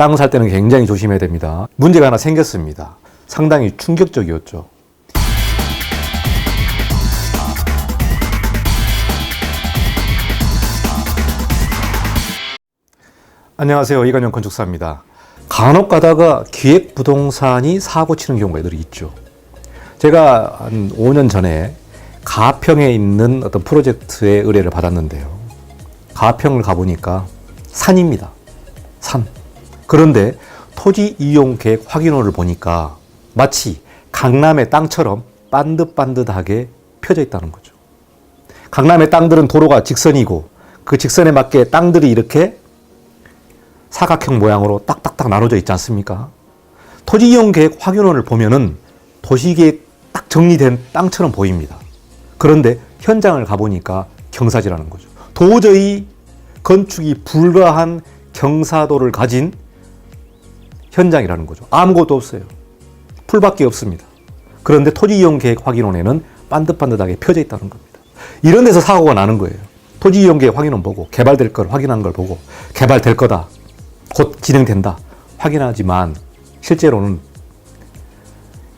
땅 살 때는 굉장히 조심해야 됩니다. 문제가 하나 생겼습니다. 상당히 충격적이었죠. 안녕하세요. 이관영 건축사입니다. 간혹 가다가 기획부동산이 사고 치는 경우가 늘 있죠. 제가 한 5년 전에 가평에 있는 어떤 프로젝트의 의뢰를 받았는데요. 가평을 가보니까 산입니다. 산. 그런데 토지 이용 계획 확인호를 보니까 마치 강남의 땅처럼 반듯반듯하게 펴져 있다는 거죠. 강남의 땅들은 도로가 직선이고 그 직선에 맞게 땅들이 이렇게 사각형 모양으로 딱딱딱 나눠져 있지 않습니까? 토지 이용 계획 확인호를 보면은 도시계획 딱 정리된 땅처럼 보입니다. 그런데 현장을 가보니까 경사지라는 거죠. 도저히 건축이 불가한 경사도를 가진 현장이라는 거죠. 아무것도 없어요. 풀밖에 없습니다. 그런데 토지 이용 계획 확인원에는 반듯반듯하게 펴져 있다는 겁니다. 이런 데서 사고가 나는 거예요. 토지 이용 계획 확인원 보고 개발될 걸 확인한 걸 보고 개발될 거다. 곧 진행된다. 확인하지만 실제로는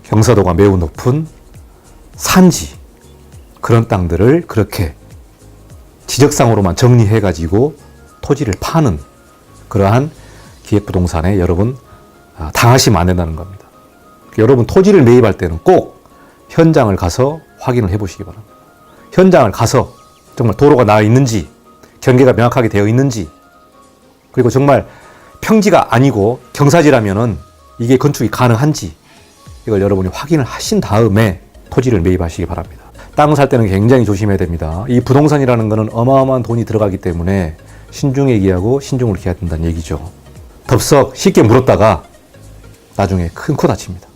경사도가 매우 높은 산지 그런 땅들을 그렇게 지적상으로만 정리해 가지고 토지를 파는 그러한 기획부동산에 여러분 아, 당하시면 안 된다는 겁니다. 여러분 토지를 매입할 때는 꼭 현장을 가서 확인을 해 보시기 바랍니다. 현장을 가서 정말 도로가 나와 있는지 경계가 명확하게 되어 있는지 그리고 정말 평지가 아니고 경사지라면은 이게 건축이 가능한지 이걸 여러분이 확인을 하신 다음에 토지를 매입하시기 바랍니다. 땅살 때는 굉장히 조심해야 됩니다. 이 부동산이라는 것은 어마어마한 돈이 들어가기 때문에 신중에 기하고 신중을 기해야 된다는 얘기죠. 덥석 쉽게 물었다가 나중에 큰 코 다칩니다.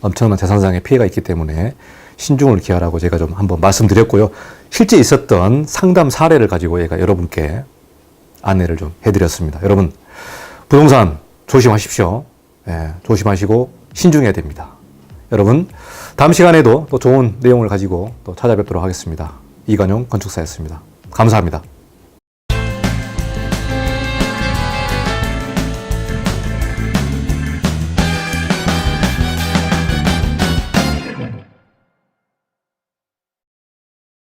엄청난 재산상의 피해가 있기 때문에 신중을 기하라고 제가 좀 한번 말씀드렸고요. 실제 있었던 상담 사례를 가지고 얘가 여러분께 안내를 좀 해드렸습니다. 여러분 부동산 조심하십시오. 예, 조심하시고 신중해야 됩니다. 여러분 다음 시간에도 또 좋은 내용을 가지고 또 찾아뵙도록 하겠습니다. 이관용 건축사였습니다. 감사합니다.